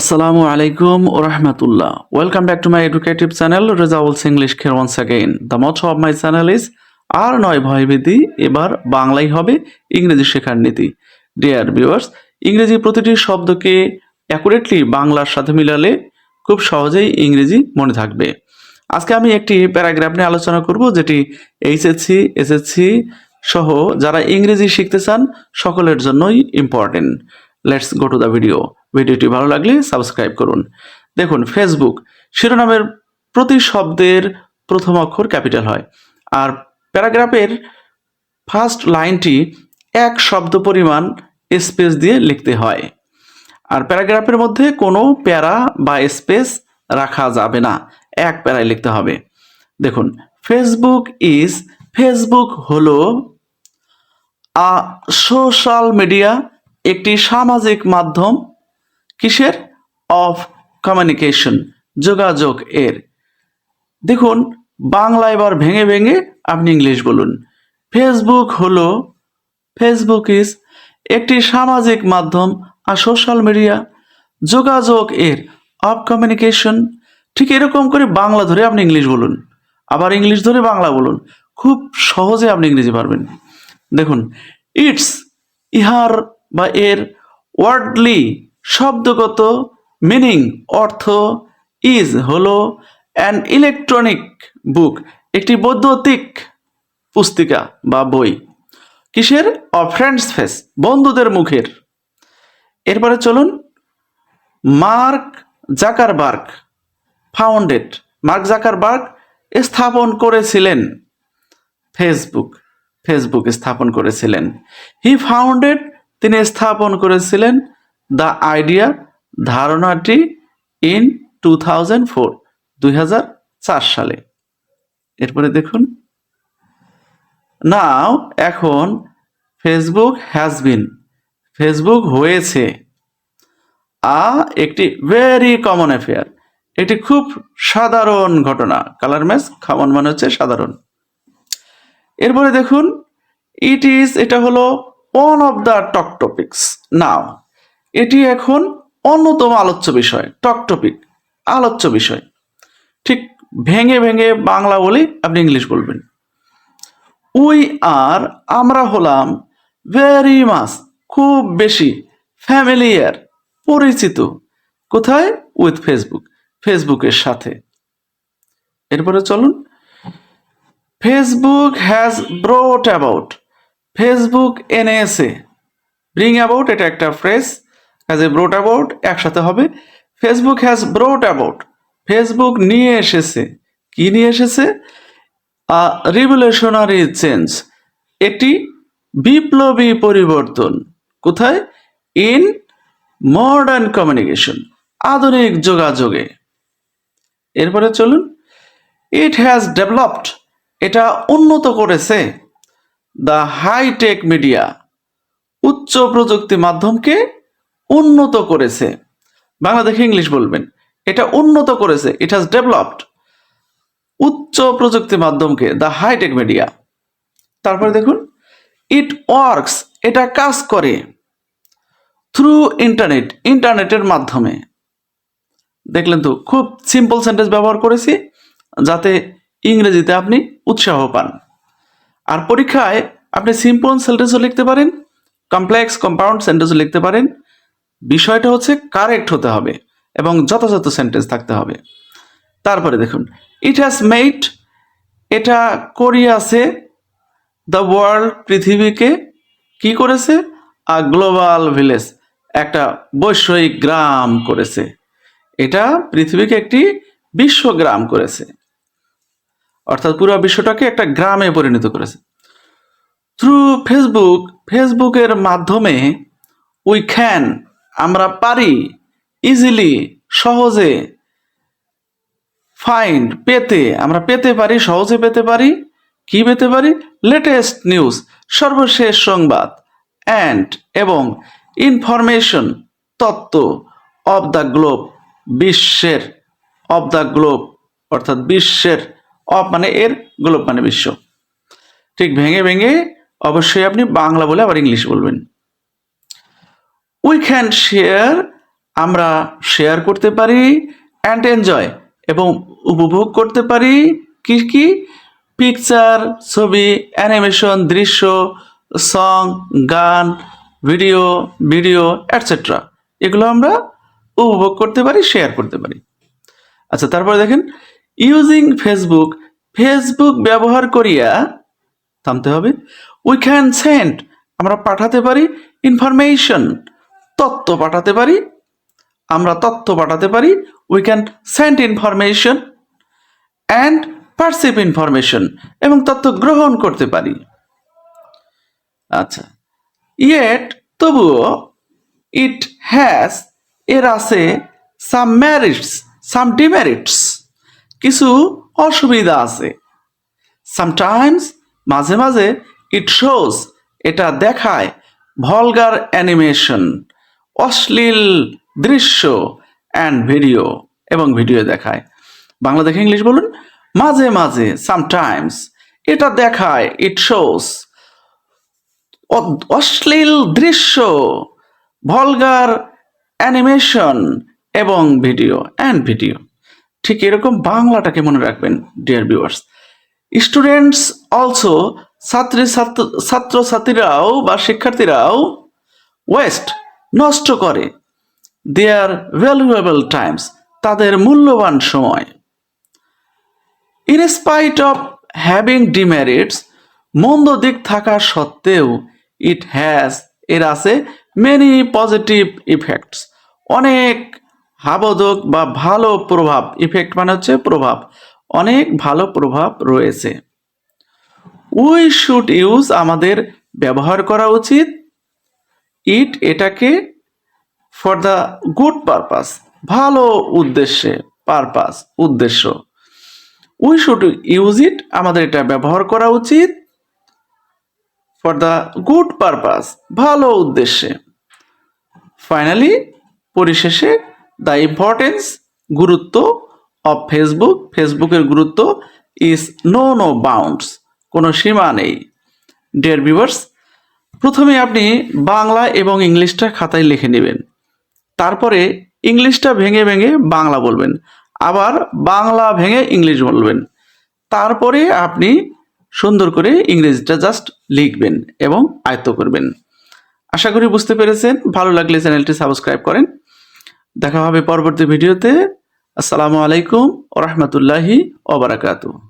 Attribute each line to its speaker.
Speaker 1: Assalamu আলাইকুম rahmatullah. Welcome back to my educative channel Results English here once again. The motto of my channel is, আর নয় ভয়ভীতি, এবার বাংলাই হবে ইংরেজি শেখার নীতি ডিয়ার ভিউয়ার্স ইংরেজি প্রতিটি শব্দকে অ্যাকুরেটলি বাংলার সাথে মিলালে খুব সহজেই ইংরেজি মনে থাকবে আজকে আমি একটি প্যারাগ্রাফ নিয়ে আলোচনা করব, যেটি এইচএসসি এসএসসি সহ যারা ইংরেজি শিখতে চান, সকলের জন্যই important let's go to the video ভিডিওটি ভালো লাগলে সাবস্ক্রাইব করুন। দেখুন ফেসবুক শিরোনামের প্রতি শব্দের প্রথম অক্ষর ক্যাপিটাল হয় আর প্যারাগ্রাফের ফার্স্ট লাইনটি এক শব্দ পরিমাণ স্পেস দিয়ে লিখতে হয়। আর প্যারাগ্রাফের মধ্যে কোনো প্যারা বা স্পেস রাখা যাবে না, এক প্যারায় লিখতে হবে। দেখুন ফেসবুক ইজ ফেসবুক হলো আ সোশ্যাল মিডিয়া একটি সামাজিক মাধ্যম কিসের? অফ কমিউনিকেশন যোগাযোগ এর। দেখুন, বাংলা এবার ভেঙে ভেঙে আপনি ইংলিশ বলুন। ফেসবুক হলো ফেসবুক ইজ একটি সামাজিক মাধ্যম আর সোশ্যাল মিডিয়া যোগাযোগ এর অফ কমিউনিকেশন ঠিক এরকম করে বাংলা ধরে আপনি ইংলিশ বলুন। আবার ইংলিশ ধরে বাংলা বলুন। খুব সহজে আপনি ইংরেজি পারবেন। দেখুন ইটস ইহার বা এর ওয়ার্ডলি শব্দগত মিনিং অর্থ ইজ হলো অ্যান ইলেকট্রনিক বুক একটি বৈদ্যুতিক পুস্তিকা বা বই। কিসের? অ ফ্রেন্ডস ফেস বন্ধুদের মুখের। এরপরে চলুন, Mark Zuckerberg founded Mark Zuckerberg স্থাপন করেছিলেন ফেসবুক ফেসবুক স্থাপন করেছিলেন। হি ফাউন্ডেড তিনি স্থাপন করেছিলেন দ্য আইডিয়া ধারণাটি ইন টু থাউজেন্ড ফোর, দুই হাজার চার সালে। এরপরে দেখুন। নাও, এখন ফেসবুক হ্যাজ বিন ফেসবুক হয়েছে। আ, একটি ভেরি কমন অ্যাফেয়ার এটি খুব সাধারণ ঘটনা কালার ম্যাচ খামন মানে হচ্ছে সাধারণ। এরপরে দেখুন ইট ইজ এটা হলো one of the talk topics now এটি এখন অন্যতম আলোচ্য বিষয়, টক টপিক, আলোচ্য বিষয়। ঠিক ভেঙে ভেঙে বাংলা বলি আপনি ইংলিশ বলবেন। উই আর আমরা হলাম ভেরি মাস খুব বেশি ফ্যামিলিয়ার পরিচিত। কোথায়? উইথ ফেসবুক ফেসবুকের সাথে। এরপরে চলুন। Facebook has brought about Facebook এনেছে। ব্রিং অ্যাবাউট এটা একটা phrase has a brought about একসাথে হবে। Facebook has brought about Facebook নিয়ে এসেছে। কি নিয়ে এসেছে? রিভলিউশনারি চেঞ্জ এটি বিপ্লবী পরিবর্তন। কোথায়? ইন মডার্ন কমিউনিকেশন আধুনিক যোগাযোগে। এরপরে চলুন। ইট হ্যাজ ডেভেলপড এটা উন্নত করেছে। দ্য হাইটেক মিডিয়া উচ্চ প্রযুক্তি মাধ্যমকে উন্নত করেছে। বাংলাদেশে ইংলিশ বলবেন। এটা উন্নত করেছে। ইট হ্যাজ ডেভেলপড উচ্চ প্রযুক্তি মাধ্যমকে দ্য হাইটেক মিডিয়া তারপরে দেখুন ইট ওয়ার্কস এটা কাজ করে থ্রু ইন্টারনেট ইন্টারনেটের মাধ্যমে। দেখলেন তো, খুব সিম্পল সেন্টেন্স ব্যবহার করেছি, যাতে ইংরেজিতে আপনি উৎসাহ পান। আর পরীক্ষায় আপনি সিম্পল সেন্টেন্সও লিখতে পারেন কমপ্লেক্স কম্পাউন্ড সেন্টেন্সও লিখতে পারেন বিষয়টা হচ্ছে কারেক্ট হতে হবে এবং যথাযথ সেন্টেন্স থাকতে হবে। তারপরে দেখুন ইট হ্যাজ মেড এটা করিয়াছে দ্য ওয়ার্ল্ড পৃথিবীকে কি করেছে? আ গ্লোবাল ভিলেজ একটা বৈষয়িক গ্রাম করেছে। এটা পৃথিবীকে একটি বিশ্বগ্রাম করেছে। অর্থাৎ পুরো বিশ্বটাকে একটা গ্রামে পরিণত করেছে। থ্রু ফেসবুক ফেসবুকের মাধ্যমে উই ক্যান আমরা পারি ইজিলি সহজে ফাইন্ড পেতে। আমরা পেতে পারি, সহজে পেতে পারি। কি পেতে পারি? লেটেস্ট নিউজ সর্বশেষ সংবাদ অ্যান্ড এবং ইনফরমেশন তত্ত্ব অব দ্য গ্লোব বিশ্বের অব দ্য গ্লোব অর্থাৎ বিশ্বের অফ মানে এর গ্লোব মানে বিশ্ব। ঠিক ভেঙে ভেঙে অবশ্যই আপনি বাংলা বলে আবার ইংলিশ বলবেন। উই ক্যান শেয়ার আমরা শেয়ার করতে পারি অ্যান্ড এনজয় এবং উপভোগ করতে পারি কি কি? পিকচার ছবি অ্যানিমেশন দৃশ্য সং গান ভিডিও ভিডিও অ্যাটসেট্রা এগুলো আমরা উপভোগ করতে পারি শেয়ার করতে পারি। আচ্ছা তারপরে দেখেন ইউজিং ফেসবুক ফেসবুক ব্যবহার করিয়া থামতে হবে। উই ক্যান সেন্ড আমরা পাঠাতে পারি ইনফরমেশন তথ্য পাঠাতে পারি, আমরা তথ্য পাঠাতে পারি we can send information and perceive information এবং তথ্য গ্রহণ করতে পারি। আচ্ছা ইয়েট তবুও ইট হ্যাজ এর আছে সাম ম্যারিটস সাম ডিমেরিটস কিছু অসুবিধা আছে। সামটাইমস মাঝে মাঝে ইট শোজ এটা দেখায় ভলগার অ্যানিমেশন অশ্লীল দৃশ্য অ্যান্ড ভিডিও এবং ভিডিও দেখায়। বাংলা দেখে ইংলিশ বলুন? মাঝে মাঝে সামটাইমস এটা দেখায় ইট শোস অশ্লীল দৃশ্য ভলগার অ্যানিমেশন এবং ভিডিও অ্যান্ড ভিডিও ঠিক এরকম বাংলাটাকে মনে রাখবেন ডিয়ার ভিউয়ার্স স্টুডেন্টস অলসো ছাত্রী, ছাত্র, ছাত্রছাত্রীরাও বা শিক্ষার্থীরাও ওয়েস্ট নষ্ট করে। দেয়ার ভ্যালুয়েবল টাইমস তাদের মূল্যবান সময়। In spite of having demerits মন্দ দিক থাকা সত্ত্বেও ইট হ্যাজ এর আছে মেনি পজিটিভ ইফেক্টস অনেক হাবোধক বা ভালো প্রভাব ইফেক্ট মানে হচ্ছে প্রভাব। অনেক ভালো প্রভাব রয়েছে। উই শুড ইউজ আমাদের ব্যবহার করা উচিত ইট এটাকে ফর দ্য গুড পারপাস ভালো উদ্দেশ্যে পারপাস উদ্দেশ্য। উই শুড ইউজ ইট আমাদের এটা ব্যবহার করা উচিত। ফর দ্য গুড পারপাস ভালো উদ্দেশ্যে। ফাইনালি পরিশেষে দ্য ইম্পর্টেন্স গুরুত্ব অফ ফেসবুক ফেসবুকের গুরুত্ব ইজ নো নো বাউন্ডস কোনো সীমা নেই। ডিয়ার ভিউয়ার্স প্রথমে আপনি বাংলা এবং ইংলিশটা খাতায় লিখে নেবেন। তারপরে ইংলিশটা ভেঙে ভেঙে বাংলা বলবেন। আবার বাংলা ভেঙে ইংলিশ বলবেন। তারপরে আপনি সুন্দর করে ইংরেজিটা জাস্ট লিখবেন এবং আয়ত্ত করবেন। আশা করি বুঝতে পেরেছেন। ভালো লাগলে চ্যানেলটি সাবস্ক্রাইব করেন। দেখা হবে পরবর্তী ভিডিওতে। আসসালামু আলাইকুম ও রহমতুল্লাহি ওবরাকাতু